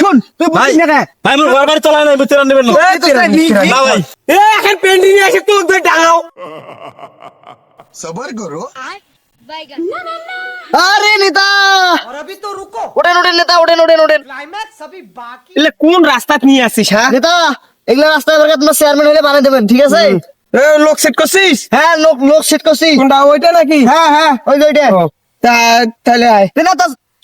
শুন তুই বুঝিস না ভাই মোর ঘর বাড়ি চলায় নাই বুঝতে নেবেন না। না ভাই। এ এখন পেন্ডিং এসে তুই তুই ডাঙাও সবার করো। আরে নেতা! ওঠেন ওঠেন নেতা ওঠেন ওঠেন ওঠেন। এলে কোন রাস্তা নিয়ে আসিস হ্যাঁ? নেতা এগুলা রাস্তা দরকার তোমার চেয়ারম্যান হলে বানিয়ে দেবেন ঠিক আছে? লোক সেট করছিস? হ্যাঁ লোক লোক সেট করছিস। কোনটা ওইটা নাকি? হ্যাঁ হ্যাঁ ওই ওইটা। তাহলে আয়। না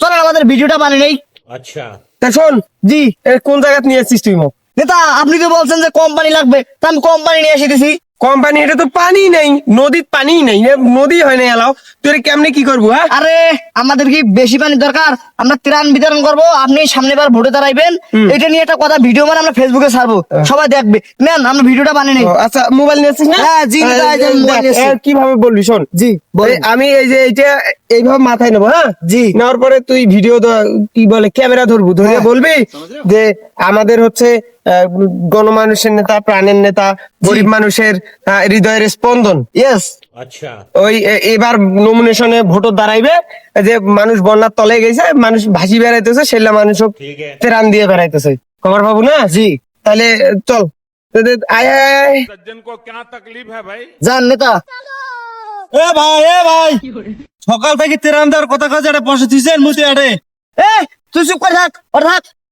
চল আমাদের ভিডিওটা বানিয়ে নেই। আচ্ছা। তা শোন, জি কোন জায়গা নিয়ে আসছিস তুই মোক নেতা, আপনি তো বলছেন যে কোম্পানি লাগবে, তা আমি কোম্পানি নিয়ে এসে দিছি। কোম্পানি এটা তো পানি নেই নদীর পানি নেই নদী হয় না এলাও। তুই এটা কেমনে কি করব হ্যাঁ? আরে আমাদের কি বেশি পানি দরকার? আমরা ত্রাণ বিতরণ করব আপনি সামনে বার ভোটে দাঁড়াইবেন। এটা নিয়ে একটা কথা ভিডিও মানে আমরা ফেসবুকে ছাড়বো। সবাই দেখবে। নেন আমরা ভিডিওটা বানিয়ে নেই। আচ্ছা মোবাইল নিয়ে আসছিস না? হ্যাঁ, জি। কীভাবে বলবি শোন। জি আমি এই যে এটা এইভাবে মাথায় নেব হ্যাঁ? জি। নেওয়ার পরে তুই ভিডিও কি বলে ক্যামেরা ধরবো ধরে হ্যাঁ। বলবি যে আমাদের হচ্ছে গণমানুষের নেতা প্রাণের নেতা গরিব মানুষের হৃদয়ের স্পন্দন ইয়েস আচ্ছা। ওই এবার নমিনেশনে ভোটও দাঁড়াইবে যে মানুষ বন্যার তলে গেছে মানুষ ভাসি বেড়াইতেছে সেলা মানুষ রান দিয়ে বেড়াইতেছে। খবর পাবো না? জি। তাহলে চল। সকাল থেকে তেরান দেওয়ার কথা কাজ বসে দিছেন মুতে আরে এ তুই চুপ করে থাক অর্থাৎ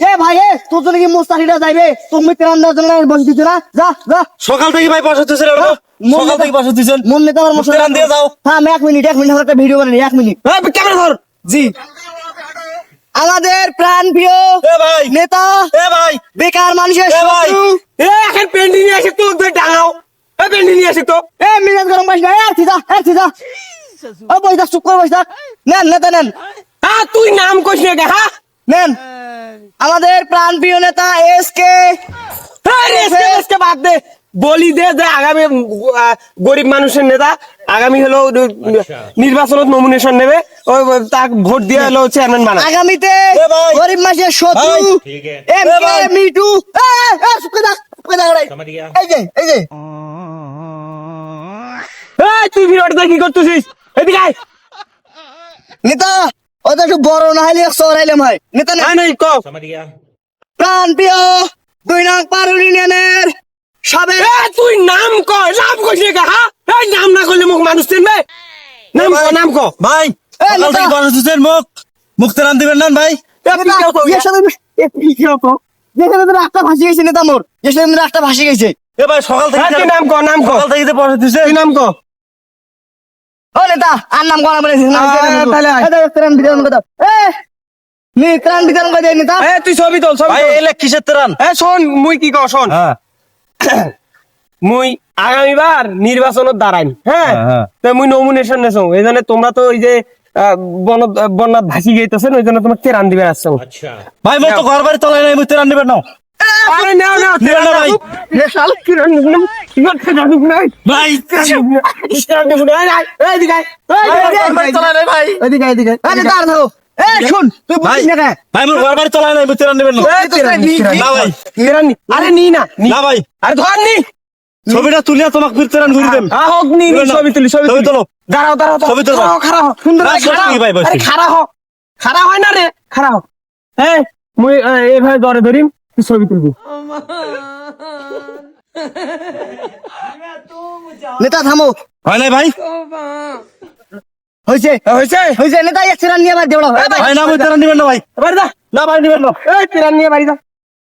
এ ভাই এ তোর জন্য কি মুস্তাকিটা যাইবে তুমি জন্য বসে না? যা যা। সকাল থেকে ভাই বসে সকাল নেতা- থেকে বসে দিছেন মন নেতা আমার মশলা দিয়ে যাও হ্যাঁ এক মিনিট এক মিনিট আমার একটা ভিডিও বানাই এক মিনিট। ক্যামেরা ধর। জি। আমাদের প্রাণ প্রিয় ভাই। নেতা এ ভাই। বেকার মানুষের এখন নিয়ে আসে ডাঙাও। নিয়ে আসে তো। এ গরম না। থিজা থিজা ও থাক চুপ করে বই থাক। নেন নেতা নেন। হ্যাঁ তুই নাম কইস না কে, হ্যাঁ? নেন। আমাদের প্রাণ প্রিয় নেতা এস কে। বাদ দে। বলি দে যে আগামী গরিব মানুষের নেতা আগামী হলো নির্বাচনত নমিনেশন নেবে। ওই তাক ভোট দিয়ে হলো চেয়ারম্যান বানা আগামীতে গরিব মাসের শত্রু এম কে মিটু। এই যে এই যে। এই তুই ভিডিওটা কি করতেছিস? এদিকে নেতা! ওটা একটু বড় না হলে সরাইলাম নেতা নেন নাই ক। প্রাণ প্রিয় দুই নং পারুল ইউনিয়নের সাবেক তুই নাম ক নাম কে, হ্যাঁ এই নাম না করলে মুখ মানুষ চিনবে? নাম ক নাম ক। ভাই মুখ। মুখ তেরান দিবেন না ভাই? যেখানে তোর একটা ভাসি গেছে নেতা মোর। যেখানে তোর একটা ভাসি গেছে। এ ভাই সকাল থেকে হ্যাঁ, নাম ক নাম ক? সকাল থেকে যে বসে নাম ক? ও নেতা আর নাম করা বলে আয়, তাহলে ত্রাণ বিতরণ করে এ নি ত্রাণ বিতরণ করে দেয় নেতা এ তুই ছবি তোল ছবি ভাই এলে কিসের তেরান এ শোন মুই কি কও শোন। হ্যাঁ। মুই আগামীবার হ্যাঁ? হ্যাঁ। তো মুই নমিনেশন নেছো এই জন্য তোমরা তো ওই যে আহ, বন বন্যাত ভাসি গেতেছেন ওই জন্য তোমার তেরান দিবে আসছো ভাই মই তো ঘর বাড়ি চলায় নাই মুখ তেরান দিবেন না আরে না ভাই এ শালা কিরণ নিবেন কিরণ তেরান দিবেন না ভাই তেরান দিবেন না এই দিকে এই ভাই, দিকে আয়, ঘর বাড়ি চলায় নাই ভাই এদিকে এদিকে এ নেতা আর থাকো এ শুন তুই বুঝিস না ভাই মোর ঘর বাড়ি চলায় নাই মুখ তেরান দিবেন না নি, না ভাই তেরান আরে নি না না ভাই আরে ধর নি ছবিটা তুলিয়া তোমাকে ফির তেরান ঘুরি দেন আ, হোক নি নি, তুলে নাও। ছবি তুলি ছবি তুলি তোলো। দাঁড়াও দাঁড়াও দাঁড়াও। ছবি তোলো। খাড়া। সুন্দর। আরে খাড়া হও। খাড়া হয় না রে খাড়া হও। এই মুই এইভাবে ধরে ধরিম ছবি তুলবো নেতা থামো। হয় নাই ভাই? হয়েছে। হয়েছে? হয়েছে নেতা এক ত্রাণ নিয়ে আবার দেবড়া ভাই। না মুখ তেরান দিবেন না ভাই বাড়ি যা। না ভাই দিবেন না। এই তিরান নিয়ে বাড়ি যা।